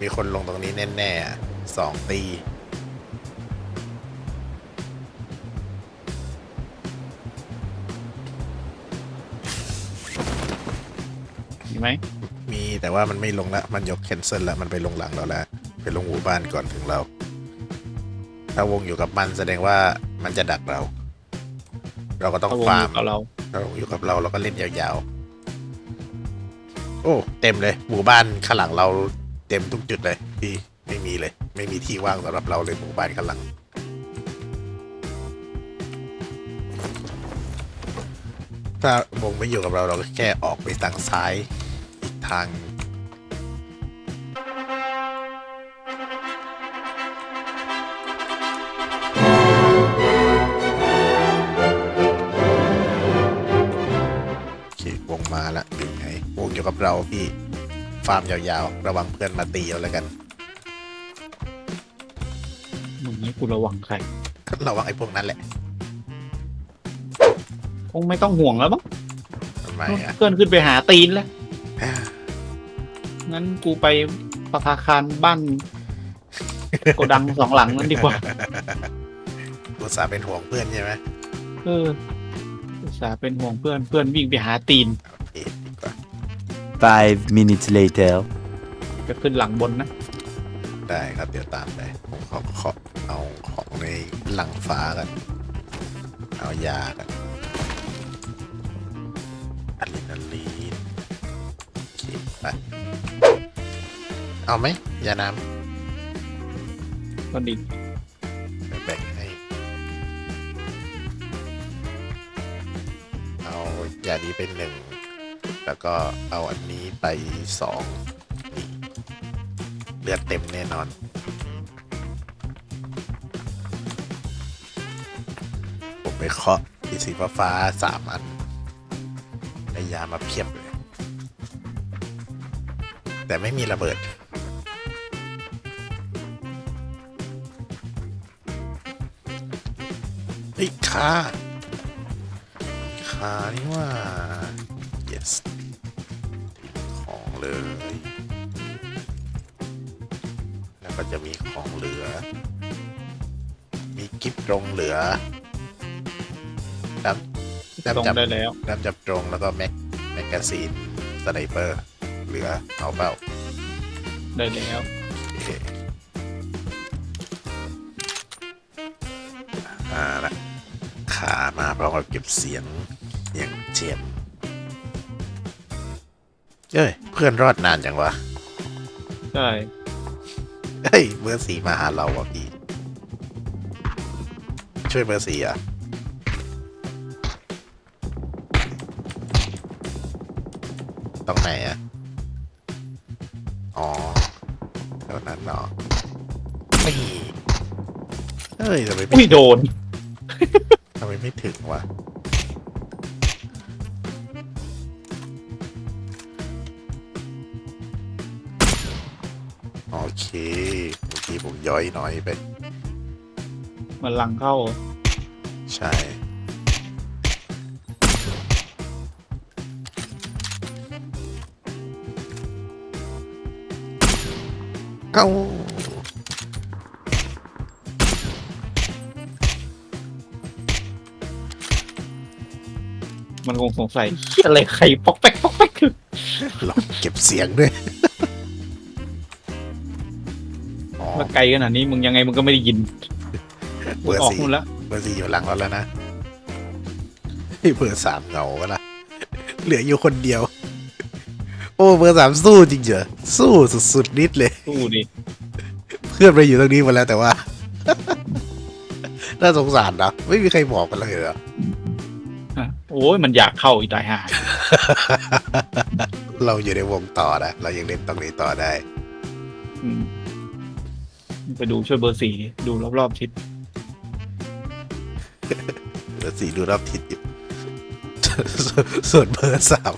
มีคนลงตรงนี้แน่ๆอะสองตีมีไหมมีแต่ว่ามันไม่ลงละมันยกแคนเซิลละมันไปลงหลังเราแล้วไปลงหมู่บ้านก่อนถึงเรา ถ้าวงอยู่กับมันแสดงว่ามันจะดักเรา เราก็ต้องถ้าวงฟาอร์มยู่กับเราถ้าวงอยู่กับเราเราก็เล่นยาวๆ โอ้ เต็มเลย หมู่บ้านข้างหลังเรา เต็มทุกจุดเลยพี่ไม่มีเลย ไม่มีที่ว่างสำหรับเราเลยหมู่บ้านข้างหลังถ้าวงไม่อยู่กับเราเราก็แค่ออกไปทางซ้ายอีกทาง โอเควงมาละอยู่ไงวงอยู่กับเราพี่าร์มยาวๆ ระวังเพื่อนมาตีเอาแล้วกัน มึงนี้กูระวังใครระวังไอ้พวกนั้นแหละคงไม่ต้องห่วงแล้วมั้งทำไมอะ เพื่อนขึ้นไปหาตีนแล้วอ่างั้นกูไปประภาคารบ้านโกดังสองหลังนั้นดีกว่าอุตส่าห์เป็นห่วงเพื่อนใช่ไหมเอออุตส่าห์เป็นห่วงเพื่อนเพื่อนวิ่งไปหาตีนโอเคดีกว่า Five minutes later. จะขึ้นหลังบนนะ ได้ครับเดี๋ยวตามไปผมขอขอเอาของในหลังฟ้ากัน เอายากันอะดรีนาลีนโอเคไปเอาไหมยาน้ก็ดีำแบ่งให้ เอายานี้เป็นหนึ่ง แล้วก็เอาอันนี้ไปสองนี่เลือดเต็มแน่นอน ผมไปเคาะที่สีฟ้าฟ้าสามอันได้ยามาเพียบเลย แต่ไม่มีระเบิดเฮ้ยคาคานี่ว่า เลย แล้วก็จะมีของเหลือ มีกิฟตรงเหลือน้ำตรงน้ำจับได้แล้วน้ำจับตรงแล้วก็แม็กแมกกาซีนสไนเปอร์ เหลือเอาเปล่าได้แล้วโอเคอ่าละขามาพร้อมกับเก็บเสียงอย่างเจ็บเอ้ยเพื่อนรอดนานจังวะใช่เฮ้ยเบอร์สีมาหาเราว่ะพี่ ช่วยเบอร์สีอะตรงไหนอะ อ๋อเท่านั้นเนาะไม่เฮ้ยทำไมไม่อุ้ยโดน ทำไมไม่ถึงวะ เคเมื่อกี้ผมย้อยน้อยไป มันหลังเข้า ใช่เอ้า มันคงสงสัยเหี้ยอะไรใครปอกแป๊กปอกแป๊กคือ ลองเก็บเสียงด้วย อ๋อมาไกลขนาดนี้มึงยังไงมึงก็ไม่ได้ยินเบอร์ออกสี่นู่นแล้วเบอร์สี่อยู่หลังเราแล้วนะเฮ้ยเบอร์สามเหงาวะล่ะเหลืออยู่คนเดียว โอ้เบอร์สามสู้จริงเหรอสู้สุดๆนิดเลย สู้ดิเพื่อนไปอยู่ตรงนี้หมาแล้วแต่ว่า น่าสงสารนะไม่มีใครบอกกันเลยเหรออะโอ้ยมันอยากเข้าอีกตายห่าเราอยู่ในวงต่อนะเรายังเล่นตรงนี้ต่อได้ อืม ไปดูช่วยเบอร์สี่ดิดูรอบๆทิศเบอร์สี่ดูรอบทิศอยู่ส่วนเบอร์สาม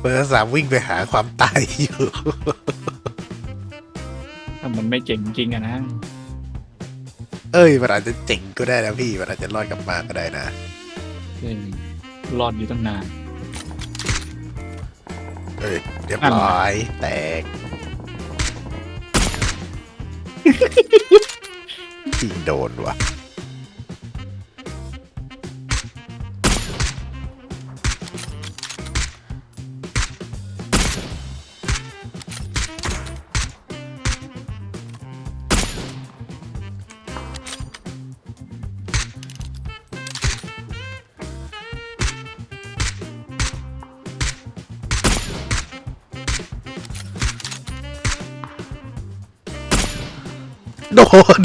เบอร์สามวิ่งไปหาความตายอยู่ถ้ามันไม่เจ๋งจริงอะนะ เอ้ยมันอาจจะเจ๋งก็ได้นะพี่มันอาจจะรอดกลับมาก็ได้นะเออรอดอยู่ตั้งนาน เอ้ยเรียบร้อยแตก จริงโดนว่ะ โดน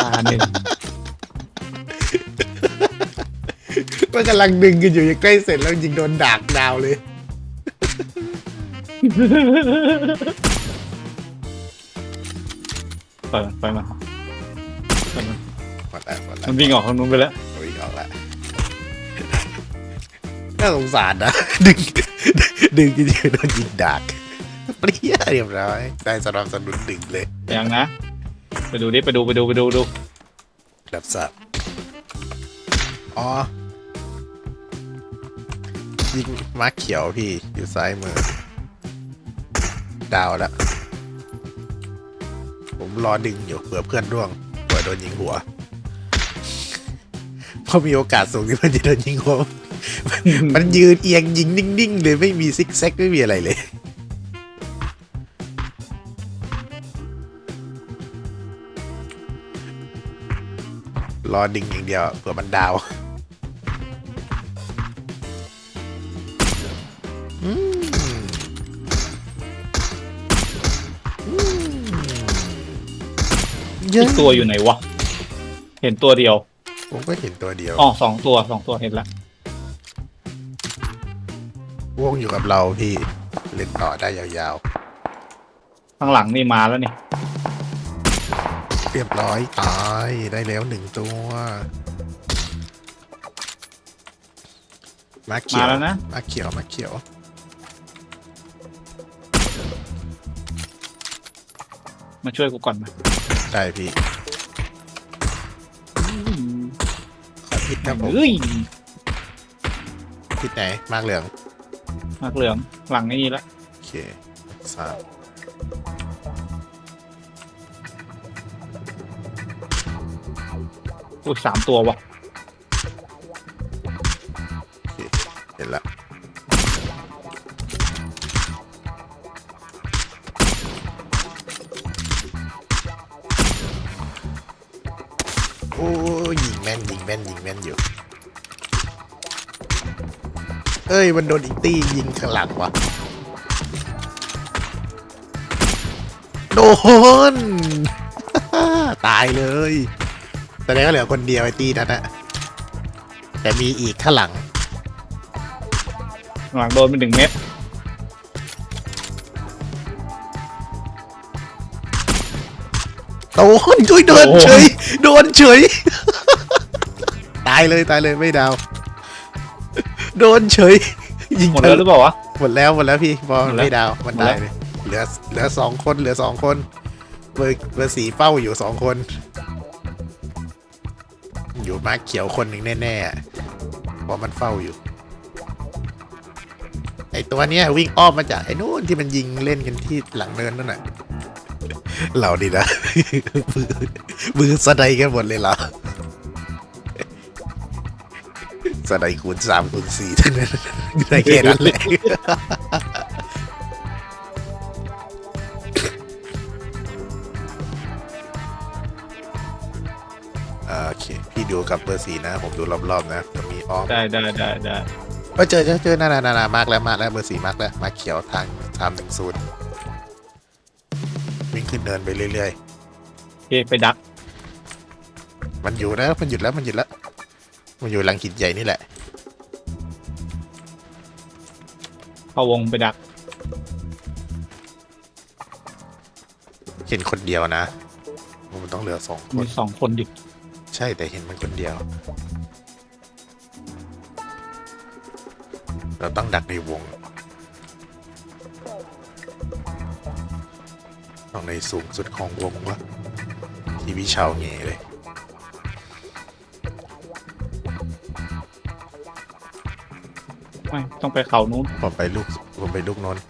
ตาหนึ่งมันกำลังดึงกันอยู่ยังใกล้เสร็จแล้วยิงโดนดากดาวเลยเปิดไปมาเปิดมาหมดแล้วหมดแล้วมันวิ่งออกทางนู้นไปแล้ววิ่งออกแล้วน่าสงสารนะ ดึง ดึงจริงๆโดนยิงดากเปรี้ยเรียบร้อยได้สนับสนุนดึงเลย ยังนะ ไปดูดิไปดูไปดูไปดูดูรับทราบอ๋อยิงมาร์คเขียวพี่อยู่ซ้ายมือ ดาวแล้ว ผมรอดึงอยู่เผื่อเพื่อนร่วงเผื่อโดนยิงหัว เพราะมีโอกาสสูงที่มันจะโดนยิงหัว มันยืนเอียงยิงนิ่ง ๆ เลยไม่มีซิกแซกไม่มีอะไรเลย รอดึงอย่างเดียวเผื่อมันดาวอืมอืมเยอีอะกตัวอยู่ไหนวะ เห็นตัวเดียว ผมก็เห็นตัวเดียวอ๋อสองตัวสองตัวเห็นละวงอยู่กับเราพี่ เล่นต่อได้ยาวข้างหลังนี่มาแล้วนี่ๆ เรียบร้อยตายได้แล้วหนึ่งตัวมาเขีมายวแล้วนะ มาเขียวมาเขียว มาช่วยกูก่อนมาได้พี่ขอพิษครับผมเฮ้ยพิษไหนมากเหลืองมากเหลืองหลังนี่ละโอเคทราบ อุ้ยสามตัววะเห็นละโอ้ยยิงแม่นยิงแม่นยิงแม่นอยู่ เอ้ย มันโดนอีกตี้ยิงข้างหลังวะโดน ตายเลย แสดงว่าเหลือคนเดียวไอ้ตี้นั้นอะแต่มีอีกข้างหลัง หลังโดนเป็นหนึ่งเม็ดโดนช่วยโดนเฉยโดนเฉย ตายเลยตายเลยไม่ดาว โดนเฉย ยิงหมดแล้วหรือเปล่าวะ หมดแล้วหมดแล้วพี่บอลหมดแล้ว ไม่ดาวมันหมดแล้ตายวเลยเหลือเหลือสองคนเหลือสองคนเบอร์เบอร์สีเป้าอยู่สองคน อยู่มารเขียวคนหนึ่งแน่ๆเพราะมันเฝ้าอยู่ ไอตัวเนี้ยวิ่งอ้อมมาจากไอ้นู่นที่มันยิงเล่นกันที่หลังเนินนั่นน่ะเราดีนะมือมือสไนกันหมดเลยเหรอสไนคูณสามคูณสี่ทั้งนั้นได้แค่นั้นแหละ ดูกับเบอร์สี่นะ ผมดูรอบๆนะจะมีอ้อมได้ได้ได้ได้เออเจอเจอเจอนานานานามาร์กแล้วมาร์กแล้วเบอร์สี่มาร์กแล้วมาร์กเขียวทางสามหนึ่งศูนย์วิ่งขึ้นเนินไปเรื่อยโอเคไปดักๆ มันอยู่นะมันหยุดแล้วมันหยุดแล้ว มันอยู่หลังหินใหญ่นี่แหละ เข้าวงไปดักเห็นคนเดียวนะ มันต้องเหลือสองคมีนสองคนดิ ใช่แต่เห็นมันคนเดียว เราต้องดักในวงต้องในสูงสุดของวงวะที่วิชาวเงเลยไม่ต้องไปเขานู้นผมไปลูกผมไปลูกนนท์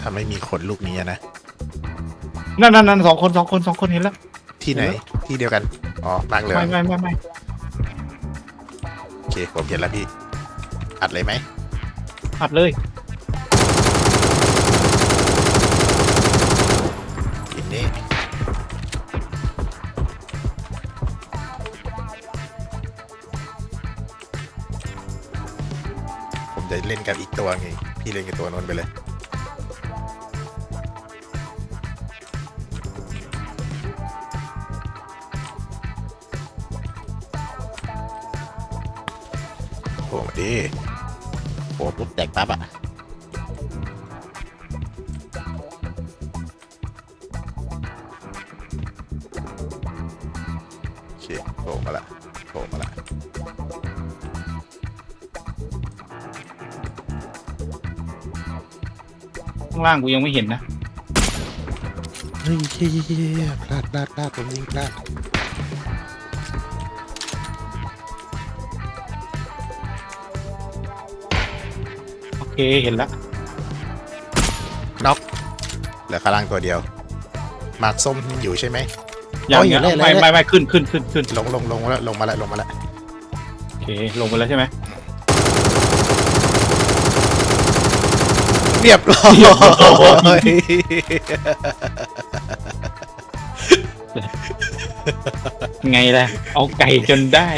ถ้าไม่มีคนลูกนี้อะนะ นั่นนั่นนั่นสองคนสองคนสองคนเห็นแล้ว ที่ไหนเห็นแล้วที่เดียวกัน อ๋อมาร์กเหลืองไม่ไม่ไม่ไม่โอเค ผมเห็นแล้วพี่ อัดเลยไหม อัดเลยอินนี่ผมจะเล่นกับอีกตัวไงพี่เล่นกับตัวนู้นไปเลย โอ้ดีโอ้ปุ๊บแตกปั๊บอะโอเคโผล่มาละโผล่มาละข้างล่างกูยังไม่เห็นนะเฮ้ยเฮ้ยเฮ้ยพลาดพลาดพลาดผมยิงพลาด เคเห็นแล้วน็อกเหลือข้างล่างตัวเดียวมาร์คส้มยังอยู่ใช่ไหม ยังอ๋ออยู่ยังเลยไม่เลย ไม่ไม่ขึ้นขึ้นขึ้นขึ้นลงลงลงมาแล้วลงมาแล้วลงมาแล้วโอเคลงไปแล้วใช่ไหมเรียบร้อยไงล่ะเอาไก่จนได้